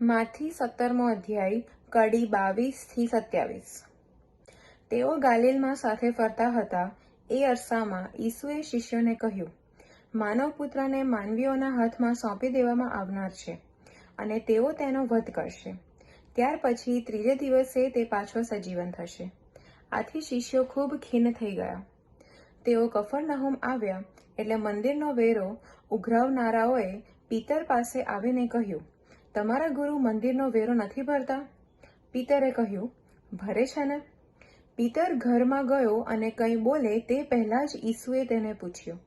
માથી સત્તરમો અધ્યાય, કડી બાવીસથી સત્યાવીસ. તેઓ ગાલિલમાં સાથે ફરતા હતા. એ અરસામાં ઈસુએ શિષ્યોને કહ્યું માનવ પુત્રને માનવીઓના હાથમાં સોંપી દેવામાં આવનાર છે અને તેઓ તેનો વધ કરશે. ત્યાર પછી ત્રીજે દિવસે તે પાછો સજીવન થશે. આથી શિષ્યો ખૂબ ખીન થઈ ગયા. તેઓ કફરનહુમ આવ્યા એટલે મંદિરનો વેરો ઉઘરાવનારાઓએ પિતર પાસે આવીને કહ્યું તમારા ગુરુ મંદિરનો વેરો નથી ભરતા? પિતરે કહ્યું, ભરે છે ને? પિતર ઘરમાં ગયો અને કંઈ બોલે તે પહેલાં જ ઈસુએ તેને પૂછ્યું,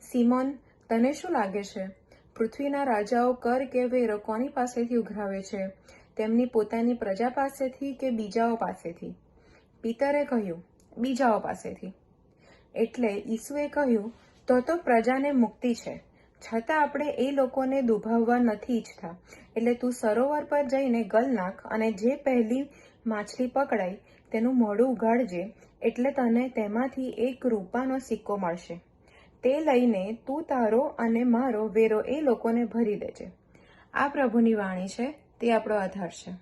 સિમોન, તને શું લાગે છે? પૃથ્વીના રાજાઓ કર કે વેરો કોની પાસેથી ઉઘરાવે છે? તેમની પોતાની પ્રજા પાસેથી કે બીજાઓ પાસેથી? પિતરે કહ્યું, બીજાઓ પાસેથી. એટલે ઈસુએ કહ્યું, તો તો પ્રજાને મુક્તિ છે. છતાં આપણે એ લોકોને દુભાવવા નથી ઈચ્છતા. એટલે તું સરોવર પર જઈને ગલ નાખ અને જે પહેલી માછલી પકડાય તેનું મોઢું ઉગાડજે, એટલે તને તેમાંથી એક રૂપાનો સિક્કો મળશે. તે લઈને તું તારો અને મારો વેરો એ લોકોને ભરી દેજે. આ પ્રભુની વાણી છે, તે આપણો આધાર છે.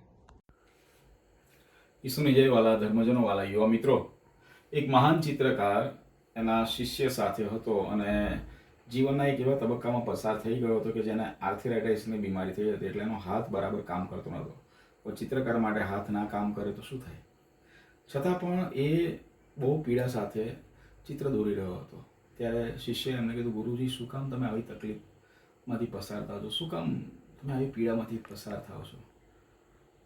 ઈસુની જય વાલા ધર્મજનો વાલા યુવા મિત્રો. એક મહાન ચિત્રકાર એના શિષ્ય સાથે હતો અને જીવનના એક એવા તબક્કામાં પસાર થઈ ગયો હતો કે જેને આર્થિરાઇટાઇસની બીમારી થઈ હતી એટલે એનો હાથ બરાબર કામ કરતો નહોતો. પણ ચિત્રકાર માટે હાથ ના કામ કરે તો શું થાય? છતાં પણ એ બહુ પીડા સાથે ચિત્ર દોરી રહ્યો હતો. ત્યારે શિષ્યએ એમને કીધું, ગુરુજી, શું કામ તમે આવી તકલીફમાંથી પસાર થાવ છો? શું કામ તમે આવી પીડામાંથી પસાર થાવ છો?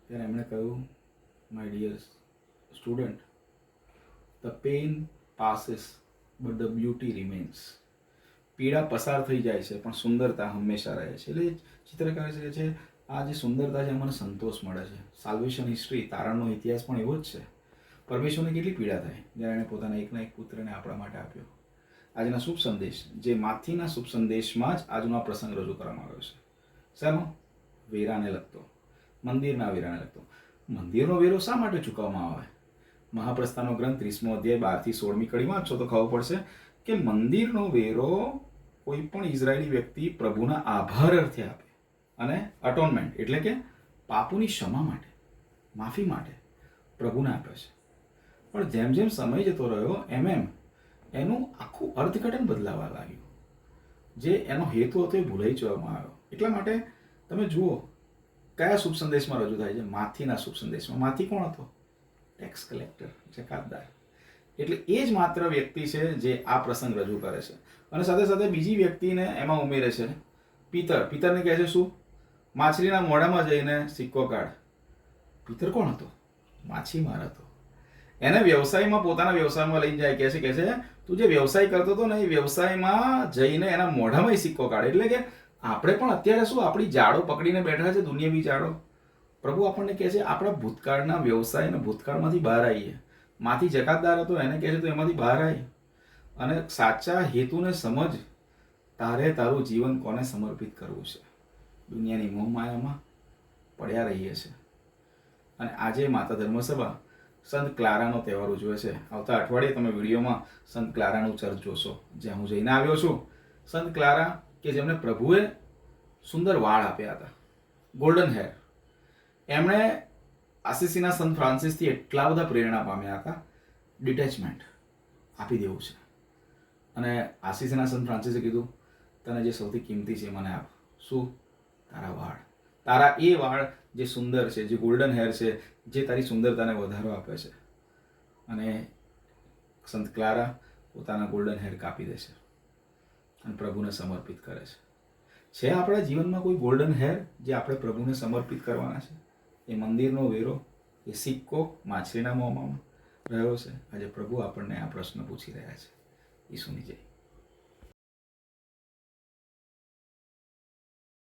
ત્યારે એમણે કહ્યું my dear student the pain passes but the beauty remains. પીડા પસાર થઈ જાય છે, પણ સુંદરતા હંમેશા રહે છે. એટલે ચિત્રકાર છે છે આ જે સુંદરતા છે, મને સંતોષ મળે છે. સાલ્વેશન હિસ્ટ્રી તારણનો ઇતિહાસ પણ એવો જ છે. પરમેશ્વરને કેટલી પીડા થાય જ્યારે એણે પોતાના એકના એક પુત્રને આપણા માટે આપ્યો. આજના શુભ સંદેશ, જે માથીના શુભ સંદેશમાં જ આજનો આ પ્રસંગ રજૂ કરવામાં આવ્યો છે. શેનો? વેરાને લગતો. મંદિરના વેરાને લગતો. મંદિરનો વેરો શા માટે ચૂકવવામાં આવે? મહાપ્રસ્થાનો ગ્રંથ ત્રીસમો અધ્યાય બારથી સોળમી કડી વાંચો તો ખબર પડશે. કે મંદિરનો વેરો કોઈ પણ ઇઝરાયેલી વ્યક્તિ પ્રભુના આભાર અર્થે આપે. અને અટોનમેન્ટ એટલે કે પાપોની ક્ષમા માટે, માફી માટે પ્રભુને આપે છે. પણ જેમ જેમ સમય જતો રહ્યો, એમ એમ એનું આખું અર્થઘટન બદલાવા લાગ્યું. જે એનો હેતુ હતો એ ભૂલાઈ જવામાં આવ્યો. એટલા માટે તમે જુઓ, કયા શુભ સંદેશમાં રજૂ થાય છે? માથીના શુભ સંદેશમાં. માથી કોણ હતો? ટેક્સ કલેક્ટર જકાતદાર એટલે એ જ માત્ર વ્યક્તિ છે જે આ પ્રસંગ રજૂ કરે છે. અને સાથે સાથે બીજી વ્યક્તિને એમાં ઉમેરે છે. પિતર. પિતરને કહે છે શું? માછલીના મોઢામાં જઈને સિક્કો કાઢ. પિતર કોણ હતો? માછીમાર હતો. એને વ્યવસાયમાં, પોતાના વ્યવસાયમાં લઈ જાય, કહે છે કહે છે, તું જે વ્યવસાય કરતો હતો ને, એ વ્યવસાયમાં જઈને એના મોઢામાં સિક્કો કાઢે. એટલે કે આપણે પણ અત્યારે શું, આપણી જાડો પકડીને બેઠા છે દુનિયાવી જાડો પ્રભુ આપણને કહે છે, આપણા ભૂતકાળના વ્યવસાય અને ભૂતકાળમાંથી બહાર આવીએ. માથી જકાતદાર હતો, એને કહે છે, તો એમાંથી બહાર આવી અને સાચા હેતુને સમજ તારે તારું જીવન કોને સમર્પિત કરવું છે? દુનિયાની મોહમાયામાં પડ્યા રહીએ છે. અને આજે માતા ધર્મસભા સંત ક્લારાનો તહેવાર ઉજવે છે. આવતા અઠવાડિયે તમે વિડીયોમાં સંત ક્લારાનું ચર્ચ જોશો, જ્યાં હું જઈને આવ્યો છું. સંત ક્લારા કે જેમને પ્રભુએ સુંદર વાળ આપ્યા હતા. ગોલ્ડન હેર એમણે આસીસીના સંત ફ્રાન્સિસથી એટલા બધા પ્રેરણા પામ્યા હતા ડિટેચમેન્ટ આપી દેવું છે. અને આસીસીના સંત ફ્રાન્સિસે કીધું, તને જે સૌથી કિંમતી છે મને આપ. શું? તારા વાળ. તારા એ વાળ જે સુંદર છે, જે ગોલ્ડન હેર છે, જે તારી સુંદરતાને વધારો આપે છે. અને સંત ક્લારા પોતાના ગોલ્ડન હેર કાપી દે છે અને પ્રભુને સમર્પિત કરે છે. છે આપણા જીવનમાં કોઈ ગોલ્ડન હેર જે આપણે પ્રભુને સમર્પિત કરવાના છે? એ મંદિરનો વેરો, એ સિક્કો માછલીના મોંમાં રહ્યો છે. આજે પ્રભુ આપણને આ પ્રશ્ન પૂછી રહ્યા છે. ઈસુની જય.